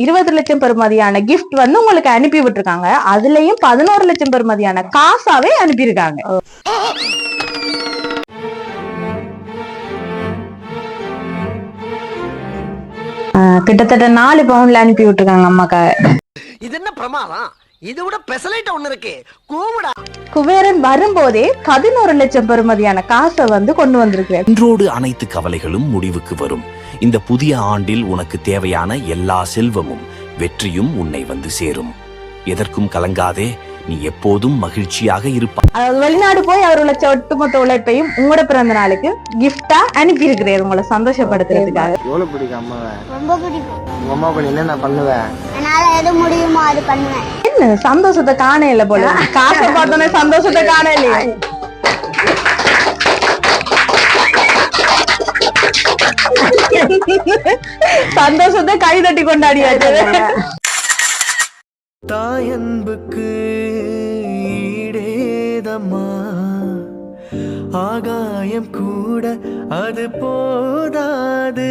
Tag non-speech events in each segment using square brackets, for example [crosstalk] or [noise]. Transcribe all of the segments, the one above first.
இருபது லட்சம் பெறுமதியான gift வந்து உங்களுக்கு அனுப்பி விட்டுருக்காங்க. அதுலயும் பதினோரு லட்சம் பெறுமதியான காசாவே அனுப்பியிருக்காங்க. ஆஹ் கிட்டத்தட்ட நாலு பவுண்ட்ல அனுப்பி விட்டுருக்காங்க அம்மாக்காக இது என்ன பிரமாதம்? இது விட பெசலைட் ஒண்ணு இருக்கு. கூவுடா. குபேரன் வரும்போதே பதினோரு லட்சம் பெறுமதியான காசை வந்து கொண்டு வந்திருக்கிறார் இன்றோடு அனைத்து கவலைகளும் முடிவுக்கு வரும். இந்த புதிய ஆண்டில் உனக்கு தேவையான எல்லா செல்வமும் வெற்றியும் உன்னை வந்து சேரும். எதற்கும் கலங்காதே நீ எப்போதும் மகிழ்ச்சியாக இருப்பாய். அதாவது வெளிநாடு போய் அவர் உழைச்ச ஒட்டுமொத்த உழைப்பையும் உங்களோட பிறந்த நாளுக்கு கிஃப்டா அனுப்பி இருக்கிறார் உங்களை சந்தோஷப்படுத்துறதுக்காக. எவ்வளவு பிடிக்கும் அம்மாவை? ரொம்ப பிடிக்கும். உங்க அம்மா கூட என்ன நான் பண்ணுவேன் என்னால எது முடியுமோ அது பண்ணுவேன். என்ன சந்தோஷத்தை காண இல்ல போல. காசை பார்த்தோன்னே சந்தோஷத்தை காண இல்லையா [laughs] சந்தோஷத்தை கை தட்டி கொண்டாடியாச்சு. தாயன்புக்கு ஈடேதம்மா. ஆகாயம் கூட அது போதாது.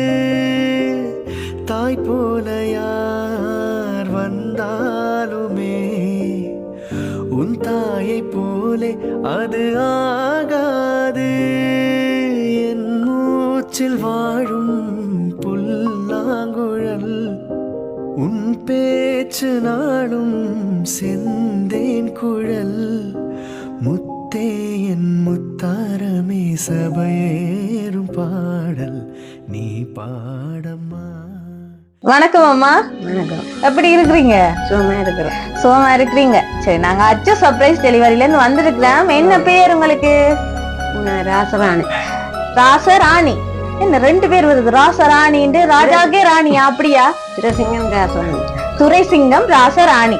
தாய் போல யார் வந்தாலுமே உன் தாயை போலே அது ஆகாது. என் மூச்சில் வாழும் உன் பேச்சு நாளும் செந்தேன் குழல். முத்தே என் முத்தாரமே சபையேறும் பாடல். நீ பாடம்மா. வணக்கம் அம்மா. வணக்கம். எப்படி இருக்கிறீங்க? சும்மா இருக்கிறோம். சுகமா இருக்கிறீங்க. சரி நாங்க அச்சு சர்ப்ரைஸ் டெலிவரில இருந்து வந்திருக்கிறோம். என்ன பேர் உங்களுக்கு? ராசராணி. ராசராணி. என்ன ரெண்டு பேர் வருது? ராச ராணின்னு ராஜாக்கே ராணியா அப்படியா? துரைசிங்கம் ராசராணி துரைசிங்கம் ராசராணி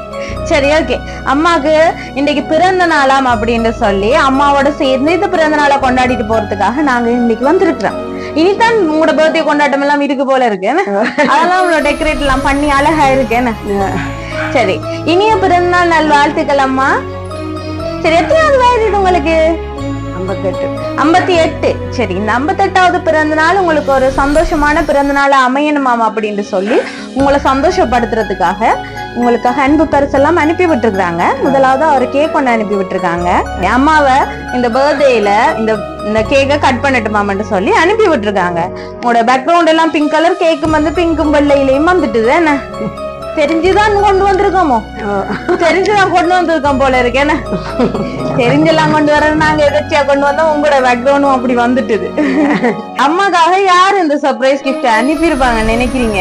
சரி ஓகே. அம்மாக்கு இன்னைக்கு பிறந்த நாளாம் அப்படின்னு சொல்லி அம்மாவோட சேர்ந்து இந்த பிறந்த நாளை கொண்டாடிட்டு போறதுக்காக நாங்க இன்னைக்கு வந்திருக்கிறோம். இனிதான் உங்களோட பர்த்டே கொண்டாட்டம் எல்லாம் இருக்கு போல இருக்கு அதெல்லாம் உங்களோட டெக்கரேட் எல்லாம் பண்ணி அழகா இருக்கேன்னு சரி இனிய பிறந்த நாள் நல் வாழ்த்துக்கள் அம்மா. சரி எத்தனாவது வயது உங்களுக்கு? ஐம்பத்தெட்டு. ஐம்பத்தி எட்டு. சரி இந்த ஐம்பத்தெட்டாவது பிறந்த நாள் உங்களுக்கு ஒரு சந்தோஷமான பிறந்த நாள் அமையணுமாம் அப்படின்னு சொல்லி உங்களை சந்தோஷப்படுத்துறதுக்காக உங்களுக்காக அன்பு பரிசெல்லாம் அனுப்பி விட்டுருக்காங்க முதலாவது அவர் கேக் ஒன்று அனுப்பி விட்டுருக்காங்க. என் அம்மாவை இந்த பர்த்டேல இந்த இந்த கேக்கை கட் பண்ணட்டுமாமன்ட்டு சொல்லி அனுப்பி விட்டுருக்காங்க. உங்களோட பேக்ரவுண்ட் எல்லாம் பிங்க் கலர் கேக்கும் வந்து பிங்க்கும் வெள்ளையிலையும் வந்துட்டுது என்ன? தெரிஞ்சுதான் கொண்டு வந்திருக்கோமோ? தெரிஞ்சுதான் கொண்டு வந்திருக்கோம் போல இருக்கு. என்ன? தெரிஞ்செல்லாம் கொண்டு வர நாங்க எதாச்சியா கொண்டு வந்தோம்? உங்களோட பேக்ரவுண்டும் அப்படி வந்துட்டுது. அம்மாக்காக யாரு இந்த சர்ப்ரைஸ் கிஃப்ட் அனுப்பியிருப்பாங்க நினைக்கிறீங்க?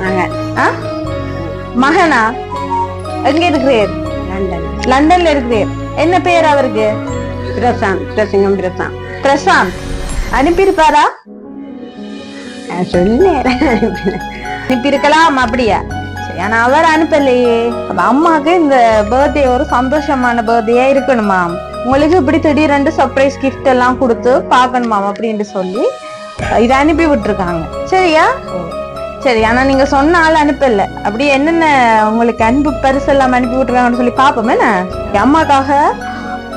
நாங்க? மகனா? எங்க இருக்கிறீர்? லண்டன். லண்டன்ல இருக்கிறீர். என்ன பேர் அவருக்கு? பிரசாந்த். சிரசிங்கம் பிரசாந்த். பிரசாந்த். அனுப்பியிருப்பாரா? சொன்னேன். அனுப்பியிருக்கலாம் அப்படியா? சரி ஆனா அவர் அனுப்பலையே. அப்ப அம்மாக்கு இந்த பர்த்டே ஒரு சந்தோஷமான பர்த்டேயா இருக்கணுமா? உங்களுக்கு இப்படி திடீரென்று சர்ப்ரைஸ் கிஃப்ட் எல்லாம் கொடுத்து பார்க்கணுமாம் அப்படின்னு சொல்லி இதை அனுப்பி விட்டுருக்காங்க. சரியா? சரி ஆனா நீங்க சொன்ன ஆள் அனுப்பல. அப்படி என்னென்ன உங்களுக்கு அன்பு பரிசு எல்லாம் அனுப்பி விட்டுருக்காங்கன்னு சொல்லி பாப்போம் என்ன? அம்மாக்காக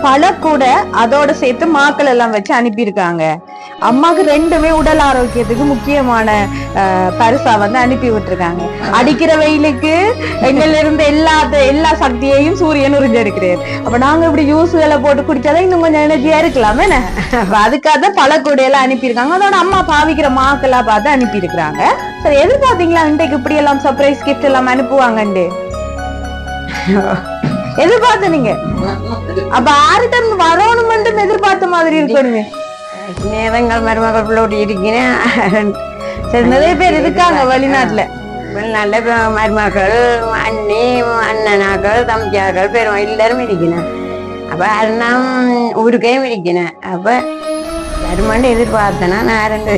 பல கூட அதோட சேர்த்து மாக்கள் எல்லாம் வச்சு அனுப்பியிருக்காங்க. அம்மாவுக்கு ரெண்டுமே உடல் ஆரோக்கியத்துக்கு முக்கியமான அஹ், பரிசா வந்து அனுப்பி விட்டுருக்காங்க. அடிக்கிற வெயிலுக்கு எங்கள்ல இருந்து எல்லா எல்லா சக்தியையும் சூரியன் உறிஞ்சிருக்கிறார். அப்ப நாங்க இப்படி ஜூஸ்களை போட்டு குடிச்சாதான் இன்னும் கொஞ்சம் எனர்ஜியா இருக்கலாம் என்ன? அதுக்காக தான் பல அனுப்பியிருக்காங்க. அதோட அம்மா பாவிக்கிற மாக்கெல்லாம் பார்த்து அனுப்பியிருக்கிறாங்க. சரி எதிர்பார்த்தீங்களா இன்றைக்கு இப்படி எல்லாம் சர்ப்ரைஸ் கிஃப்ட் எல்லாம் அனுப்புவாங்கண்டு எதிர்பார்த்த நீங்க அப்ப ஆறுடன் வரணுமென்று எதிர்பார்த்த மாதிரி இருக்கணுமே. நேரங்கள் மருமகள் பிள்ளோடி இருக்கிறேன் சரி நிறைய பேர் இருக்காங்க வெளிநாட்டுல. நல்ல மருமக்கள் அண்ணி அண்ணனாக்கள் தம்பியாக்கள் பெரும் எல்லாரும் இருக்கிறேன் அப்ப அண்ணன் ஊருக்கே இருக்கிறேன் அப்ப வருமானு எதிர்பார்த்தேன்னா நான் ரெண்டு.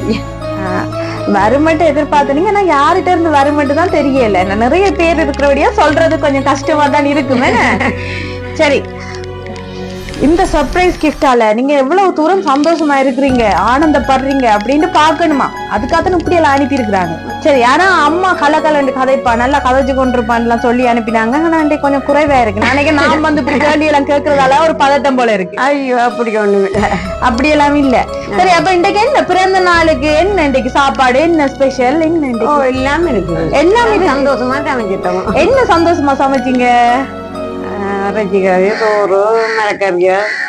வருமட்டு எதிர்பார்த்தனீங்க ஆனா யார்கிட்ட இருந்து வருமட்டு தான் தெரியல. நான் நிறைய பேர் இருக்கிறபடியா சொல்றது கொஞ்சம் கஷ்டமா தான் இருக்குமே. [laughs] சரி. இந்த சர்ப்ரைஸ் கிஃப்டால நீங்க எவ்வளவு தூரம் சந்தோஷமா இருக்கிறீங்க ஆனந்தப்படுறீங்க அப்படின்னு பாக்கணுமா அதுக்காக இப்படி எல்லாம் அனுப்பி இருக்கிறாங்க. சரி ஆனா அம்மா கல கலண்டு கதைப்பா நல்லா கதைச்சு கொண்டிருப்பான்லாம் சொல்லி அனுப்பினாங்க. ஆனா அன்றைக்கு கொஞ்சம் குறைவா இருக்கு. நாளைக்கு நான் வந்து இப்படி கேள்வி எல்லாம் கேட்கறதால ஒரு பதட்டம் போல இருக்கு. ஐயோ அப்படி ஒண்ணும் இல்லை அப்படி எல்லாம் இல்ல. சரி அப்ப இன்றைக்கு என்ன? பிறந்த நாளுக்கு என்ன இன்றைக்கு சாப்பாடு? என்ன ஸ்பெஷல் என்ன எல்லாமே இருக்குது. எல்லாமே சந்தோஷமா சமைச்சிட்டோம். என்ன சந்தோஷமா சமைச்சீங்க? இறைச்சிக்கறி சோறு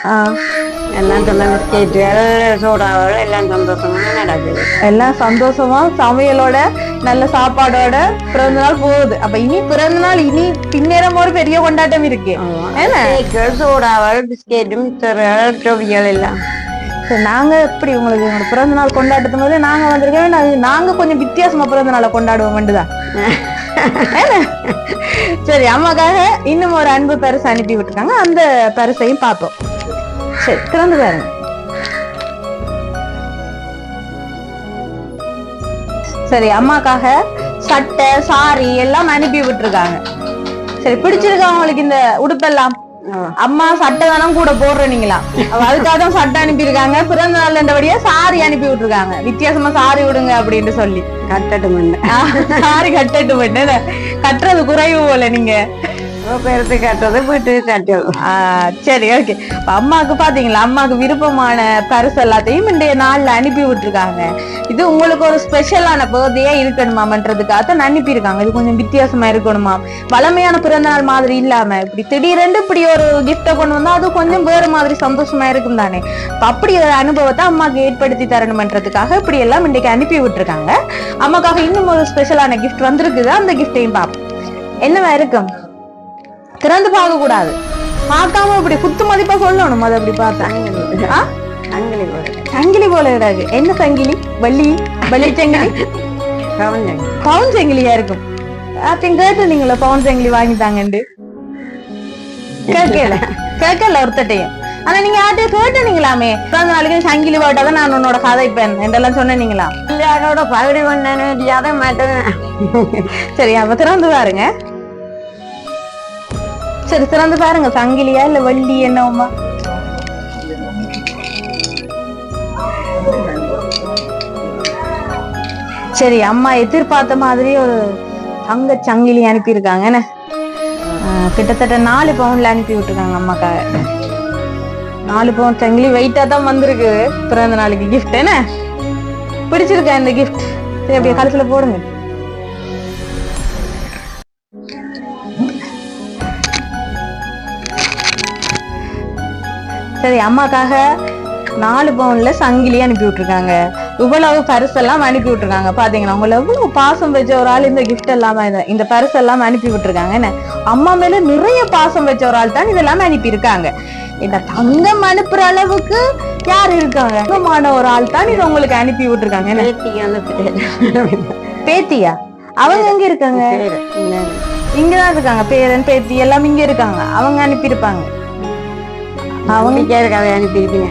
ஆ, எல்லாம் சோடாகள் எல்லாம் சந்தோஷமா நடக்குது எல்லாம் சந்தோஷமா சமையலோட நல்ல சாப்பாடோட பிறந்த நாள் போகுது அப்ப இனி பிறந்த நாள் இனி பின்னேறம் ஒரு பெரிய கொண்டாட்டம் இருக்கு என்ன? கேக்குகள் சோடாகள் பிஸ்கெட்டு மிக்சர்கள் டொபிகள் எல்லாம் நாங்க எப்படி உங்களுக்கு எங்களோட பிறந்த நாள் கொண்டாட்டத்து போது நாங்க வந்திருக்கோம் நாங்க- நாங்க கொஞ்சம் வித்தியாசமா பிறந்த நாளை கொண்டாடுவோம் தான் [laughs] சரி அம்மாக்காக இன்னும் ஒரு அன்பு பரிசு அனுப்பி விட்டுருக்காங்க. அந்த பரிசையும் பார்ப்போம். சரி திறந்து பாருங்க. சரி அம்மாக்காக சட்டை சாரி எல்லாம் அனுப்பி விட்டுருக்காங்க. சரி பிடிச்சிருக்கா உங்களுக்கு இந்த உடுப்பெல்லாம்? அம்மா சட்டை தானே கூட போடுறீங்களா அதுக்காக தான் சட்டை அனுப்பியிருக்காங்க. பிறந்த நாள் என்றபடியா சாரி அனுப்பி விட்டுருக்காங்க. வித்தியாசமா சாரி விடுங்க அப்படின்னு சொல்லி. கட்டட்டும் சாரி கட்டட்டு பண்ணு. கட்டுறது குறைவு போல நீங்க. பெருத்து கட்டுறது போட்டு கட்டும் சரி ஓகே அம்மாவுக்கு பாத்தீங்களா? அம்மாவுக்கு விருப்பமான பரிசு எல்லாத்தையும் இன்றைய நாள்ல அனுப்பி விட்டுருக்காங்க. இது உங்களுக்கு ஒரு ஸ்பெஷலான பர்த்டேயா இருக்கணுமாமன்றதுக்காக தான் அனுப்பியிருக்காங்க. இது கொஞ்சம் வித்தியாசமா இருக்கணுமா? வளமையான பிறந்த நாள் மாதிரி இல்லாம இப்படி திடீரென்று இப்படி ஒரு கிஃப்டை கொண்டு வந்தா அது கொஞ்சம் வேறு மாதிரி சந்தோஷமா இருக்கும் தானே? அப்படி ஒரு அனுபவத்தை அம்மாவுக்கு ஏற்படுத்தி தரணுமன்றதுக்காக இப்படி எல்லாம் இன்றைக்கு அனுப்பி விட்டுருக்காங்க. அம்மாக்காக இன்னும் ஒரு ஸ்பெஷலான கிஃப்ட் வந்திருக்குது. அந்த கிஃப்டையும் பார்ப்போம் என்னவா இருக்கும்? திறந்து பார்க்க கூடாது பார்க்காம இப்படி குத்து மதிப்பா சொல்லணும் அது அப்படி பார்த்தா. ஆ? அங்கிலி போல சங்கிலி போல இடாது என்ன சங்கிலி வள்ளி? வள்ளி சங்கிலி? பவுன் சங்கிலியா இருக்கும். அப்பயும் கேட்டு நீங்களா பவுன் சங்கிலி வாங்கி தாங்கண்டு கேட்கல. கேட்கல ஒருத்தட்டையும் ஆனா நீங்க யார்ட்டையும் கேட்டுனீங்களாமே பிறந்த நாளைக்கு சங்கிலி போட்டாதான் நான் உன்னோட கதைப்பேன் என்றெல்லாம் சொன்னீங்களா? கல்யாணோட பகுதி பண்ணனு அதை மாட்டேன். சரி அப்ப திறந்து பாருங்க. சரி திறந்து பாருங்க. சங்கிலியா இல்ல வள்ளி என்னவுமா சரி அம்மா எதிர்பார்த்த மாதிரி ஒரு தங்க சங்கிலி அனுப்பியிருக்காங்க. என்ன? கிட்டத்தட்ட நாலு பவுன்ல அனுப்பி விட்டுருக்காங்க அம்மாக்காக நாலு பவுன் சங்கிலி வெயிட்டா தான் வந்திருக்கு. பிறந்த நாளைக்கு கிஃப்ட் என்ன? பிடிச்சிருக்கா இந்த கிஃப்ட் சரி அப்படியே கழுத்துல போடுங்க. சரி அம்மாக்காக நாலு பவுன்ல சங்கிலி அனுப்பி விட்டுருக்காங்க. இவ்வளவு பரிசெல்லாம் அனுப்பி விட்டுருக்காங்க. பாத்தீங்களா? உங்களை எவ்வளவு பாசம் வச்ச ஒரு ஆள் இந்த கிஃப்ட் எல்லாம் இந்த- பரிசு எல்லாம் அனுப்பி விட்டுருக்காங்க. என்ன? அம்மா மேல நிறைய பாசம் வச்ச ஒரு ஆள் தான் இதெல்லாம் அனுப்பி இருக்காங்க இந்த தங்கம் அனுப்புற அளவுக்கு யார் இருக்காங்க? தங்கமான ஒரு ஆள் தான் இது உங்களுக்கு அனுப்பி விட்டுருக்காங்க. பேத்தியா அவங்க எங்க இருக்காங்க? இங்கதான் இருக்காங்க. பேரன் பேத்தி எல்லாம் இங்க இருக்காங்க. அவங்க அனுப்பியிருப்பாங்க. அவங்க கதை அனுப்பியிருப்பீங்க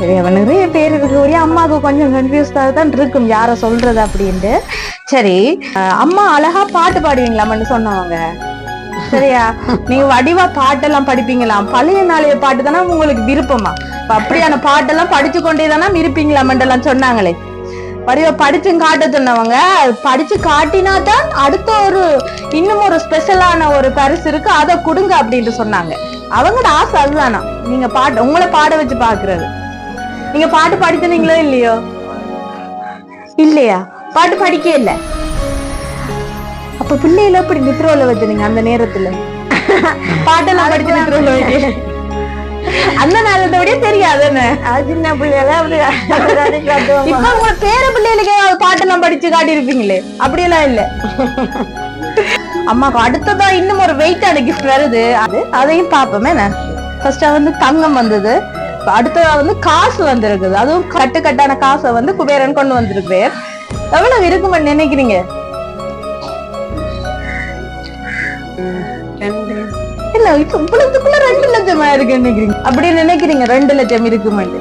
சரி நிறைய பேர் இருக்கக்கூடிய அம்மாவுக்கு கொஞ்சம் கன்ஃபியூஸ்டாக தான் இருக்கும். யார சொல்றது அப்படின்ட்டு. சரி அம்மா அழகா பாட்டு பாடுவீங்களாமன்னு சொன்னவங்க சரியா? நீங்க வடிவா பாட்டெல்லாம் படிப்பீங்களாம். பழைய நாளைய பாட்டு தானே? உங்களுக்கு விருப்பமா? அப்ப அப்படியான பாட்டெல்லாம் படிச்சு கொண்டே தானே இருப்பீங்களாமன்றெல்லாம் சொன்னாங்களே. வடிவா படிச்சு காட்ட சொன்னவங்க. படிச்சு காட்டினா தான் அடுத்த ஒரு இன்னும் ஒரு ஸ்பெஷலான ஒரு பரிசு இருக்கு. அதை கொடுங்க அப்படின்ட்டு சொன்னாங்க. அவங்களோட ஆசை அதுதானா? நீங்க பாட்டு உங்களை பாட வச்சு பாக்குறது. நீங்க பாட்டு படித்தனீங்களோ இல்லையோ? இல்லையா? பாட்டு படிக்க இல்ல. அப்ப பிள்ளையில எப்படி நித்ரோல வச்சுனீங்க அந்த நேரத்துல? பாட்டெல்லாம் படிச்சு நித்ரோல வச்சு. அந்த நேரத்தை விட தெரியாது சின்ன பிள்ளைகள அப்படி அப்படி இப்ப உங்க பேர பிள்ளைகளுக்கு பாட்டெல்லாம் படிச்சு காட்டியிருப்பீங்களே? அப்படியெல்லாம் இல்ல. அம்மாக்கு அடுத்ததா இன்னும் ஒரு வெயிட்டான கிஃப்ட் வருது. அது அதையும் பார்ப்போமே. ஃபர்ஸ்டா வந்து தங்கம் வந்தது. அடுத்ததா வந்து காசு வந்திருக்குது. அதுவும் கட்டு கட்டான காசை வந்து குபேரன் கொண்டு வந்திருக்கு எவ்வளவு இருக்குமென்னு நினைக்கிறீங்க? இல்ல இப்ப இவ்வளவுக்குள்ள ரெண்டு லட்சமா இருக்கு நினைக்கிறீங்க? அப்படி நினைக்கிறீங்க ரெண்டு லட்சம் இருக்குமெண்டு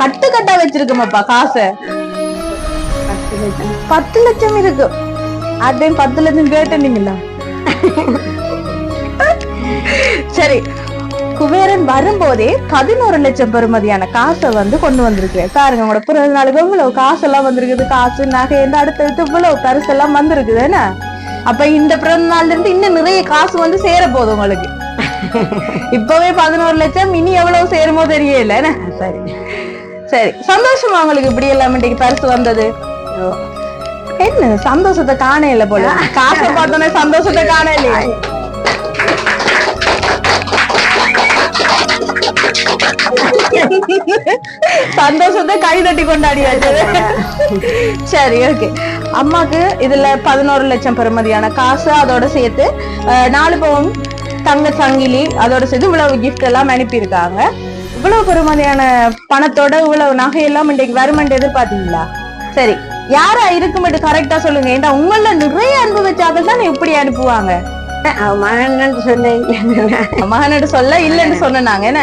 கட்டு கட்டா வச்சிருக்கோமாப்பா காசை. பத்து லட்சம் இருக்கு. அதையும் பத்து லட்சம் கேட்டீங்களா சரி குபேரன் வரும்போதே பதினோரு லட்சம் பெறுமதியான காசை வந்து கொண்டு வந்திருக்கு பாருங்க உங்களோட பிறந்த நாளுக்கு இவ்வளவு காசெல்லாம் வந்திருக்குது காசு நகை இந்த அடுத்தடுத்து இவ்வளவு பரிசு எல்லாம் வந்திருக்குது என்ன அப்ப இந்த பிறந்த நாள்ல இருந்து இன்னும் நிறைய காசு வந்து சேர போகுது உங்களுக்கு இப்பவே பதினோரு லட்சம் இனி எவ்வளவு சேருமோ தெரியல என்ன சரி சரி சந்தோஷமா உங்களுக்கு இப்படி எல்லாம் இன்னைக்கு பரிசு வந்தது என்ன? சந்தோஷத்தை காண இல்ல போல காசை பார்த்தோன்னே சந்தோஷத்தை காண இல்லையா சந்தோஷத்தை கை தட்டி கொண்டாடியாச்சு சரி ஓகே அம்மாக்கு இதுல பதினோரு லட்சம் பெறுமதியான காசு அதோட சேர்த்து நாலு பவுன் தங்க சங்கிலி அதோட சேர்த்து இவ்வளவு கிஃப்ட் எல்லாம் அனுப்பியிருக்காங்க. இவ்வளவு பெறுமதியான பணத்தோட இவ்வளவு நகையெல்லாம் இன்றைக்கு வருமென்று எதிர்பார்த்தீங்களா? சரி. யாரா இருக்குமெட்டு கரெக்டா சொல்லுங்க. ஏன்டா உங்கள நிறைய அன்பு வச்சாக்கள் தான் இப்படி அனுப்புவாங்க? மகன் சொன்னேன். மகனோட சொல்ல இல்லைன்னு சொன்னாங்க என்ன?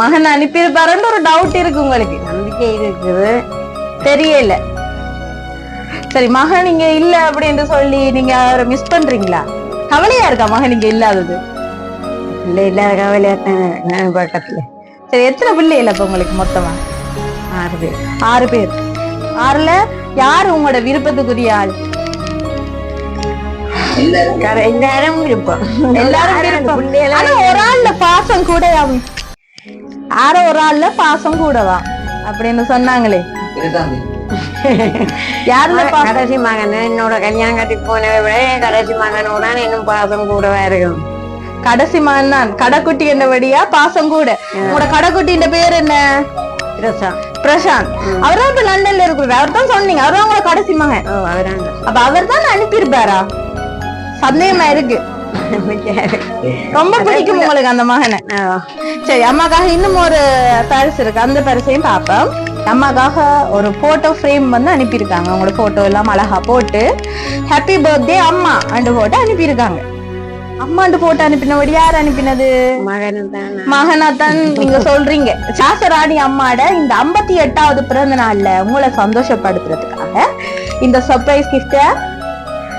மகன் அனுப்பியிருப்பாருன்னு ஒரு டவுட் இருக்கு உங்களுக்கு. நம்பிக்கை இருக்குது. தெரியல. சரி மகன் இங்க இல்ல அப்படின்னு சொல்லி நீங்க அவரை மிஸ் பண்றீங்களா? கவலையா இருக்கா மகன் இங்க இல்லாதது? இல்லை இல்லாத கவலையாத்தான் பக்கத்துல. சரி எத்தனை பிள்ளைகள் அப்ப உங்களுக்கு மொத்தமா? ஆறு பேர். ஆறு பேர். ஆறுல? யாரு உங்களோட விருப்பத்துக்குரிய ஆள்? எல்லாரும் எல்லாரும் விருப்பம். ஆனா ஒரு ஆள்ல பாசம் கூட யாரோ ஒரு ஆள்ல பாசம் கூடவா? அப்படின்னு சொன்னாங்களே. யாருல கடைசி மகன் என்னோட கல்யாணம் கட்டி போனதை விட கடைசி மகனோட இன்னும் பாசம் கூடவா இருக்கும். கடைசி மகன் தான். கடைக்குட்டி என்னபடியா பாசம் கூட. உங்களோட கடைக்குட்டின்ற பேர் என்ன? பிரசாந்த். அவர் தான் இப்ப லண்டன்ல இருக்கிறார். அவர் தான் சொன்னீங்க. அவர் தான் உங்களோட கடைசி மகன். அப்ப அவர் தான் அனுப்பியிருப்பாரா? சந்தேகமா இருக்கு. ரொம்ப பிடிக்கும் உங்களுக்கு அந்த மகனை. சரி அம்மாக்காக இன்னும் ஒரு பரிசு இருக்கு. அந்த பரிசையும் பார்ப்போம். அம்மாக்காக ஒரு போட்டோ ஃப்ரேம் வந்து அனுப்பியிருக்காங்க. உங்களோட போட்டோ எல்லாம் அழகா போட்டு. ஹாப்பி பர்த்டே அம்மா. அண்டு போட்டு அனுப்பியிருக்காங்க. அம்மாண்டு போட்டு அனுப்பினபடி யார் அனுப்பினது? மகன் தான் மகனா தான் நீங்க சொல்றீங்க. சாசராணி அம்மாட இந்த ஐம்பத்தி எட்டாவது பிறந்த நாள்ல உங்களை சந்தோஷப்படுத்துறதுக்காக இந்த சர்ப்ரைஸ் கிஃப்ட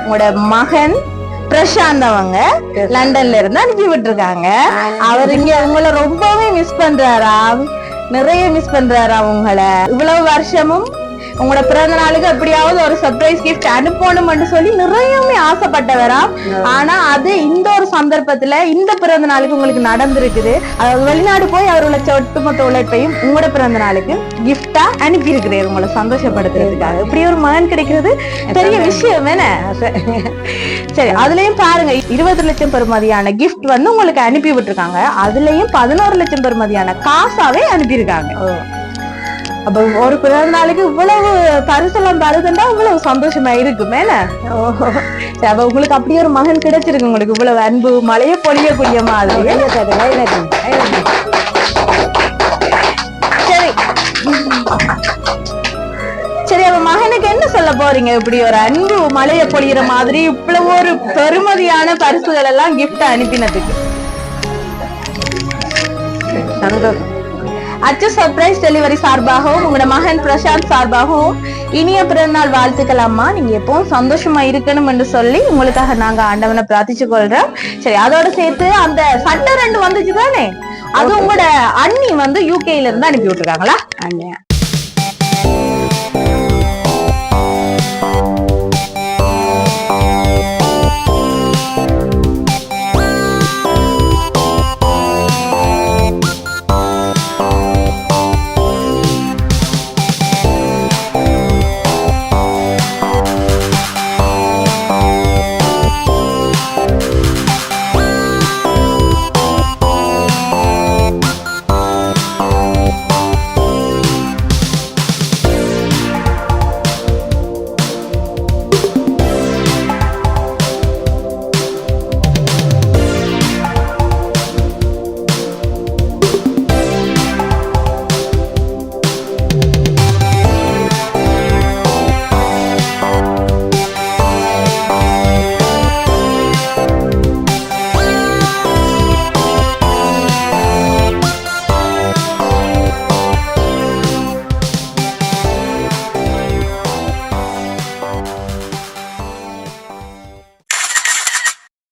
உங்களோட மகன் பிரசாந்த் அவங்க லண்டன்ல இருந்து அனுப்பி விட்டுருக்காங்க. அவர் இங்க உங்களை ரொம்பவே மிஸ் பண்றாராம் நிறைய மிஸ் பண்றாராம் உங்களை? இவ்வளவு வருஷமும் உங்களோட பிறந்த நாளுக்கு எப்படியாவது ஒரு சர்ப்ரைஸ் கிஃப்ட் அனுப்பணும்னு சொல்லி நிறையவே ஆசைப்பட்டவராம் ஆனா அது இந்த ஒரு சந்தர்ப்பத்துல இந்த பிறந்த நாளுக்கு உங்களுக்கு நடந்திருக்குது. அதாவது வெளிநாடு போய் அவர் உழைச்ச ஒட்டுமொத்த உழைப்பையும் உங்களோட பிறந்த நாளுக்கு கிஃப்டா அனுப்பி இருக்கிறார் உங்களை சந்தோஷப்படுத்துறதுக்காக. இப்படி ஒரு மகன் கிடைக்கிறது பெரிய விஷயம் என்ன சரி அதுலயும் பாருங்க இருபது லட்சம் பெறுமதியான கிஃப்ட் வந்து உங்களுக்கு அனுப்பி விட்டுருக்காங்க. அதுலயும் பதினோரு லட்சம் பெறுமதியான காசாவே அனுப்பியிருக்காங்க. அப்ப ஒரு பிறந்த நாளுக்கு இவ்வளவு பரிசெல்லாம் தருதுன்னா இவ்வளவு சந்தோஷமா இருக்குமே? சரி, அப்ப உங்களுக்கு அப்படியே ஒரு மகன் கிடைச்சிருக்கு உங்களுக்கு இவ்வளவு அன்பு மழைய பொழியக்கூடிய மாதிரி. சரி. சரி அவ மகனுக்கு என்ன சொல்ல போறீங்க? இப்படி ஒரு அன்பு மழைய பொழியிற மாதிரி இவ்வளவு ஒரு பெருமதியான பரிசுகள் எல்லாம் gift அனுப்பினதுக்கு. சந்தோஷம். அச்சு சர்ப்ரைஸ் டெலிவரி சார்பாகவும் உங்களோட மகன் பிரசாந்த் சார்பாகவும் இனிய பிறந்தநாள் வாழ்த்துக்கள் அம்மா. நீங்க எப்பவும் சந்தோஷமா இருக்கணும் என்று சொல்லி உங்களுக்காக நாங்க ஆண்டவனை பிரார்த்திச்சு கொள்றோம். சரி அதோட சேர்த்து அந்த சட்டை ரெண்டு வந்துச்சு தானே அது உங்களோட அண்ணி வந்து யூகேல இருந்து அனுப்பி விட்டுருக்காங்களா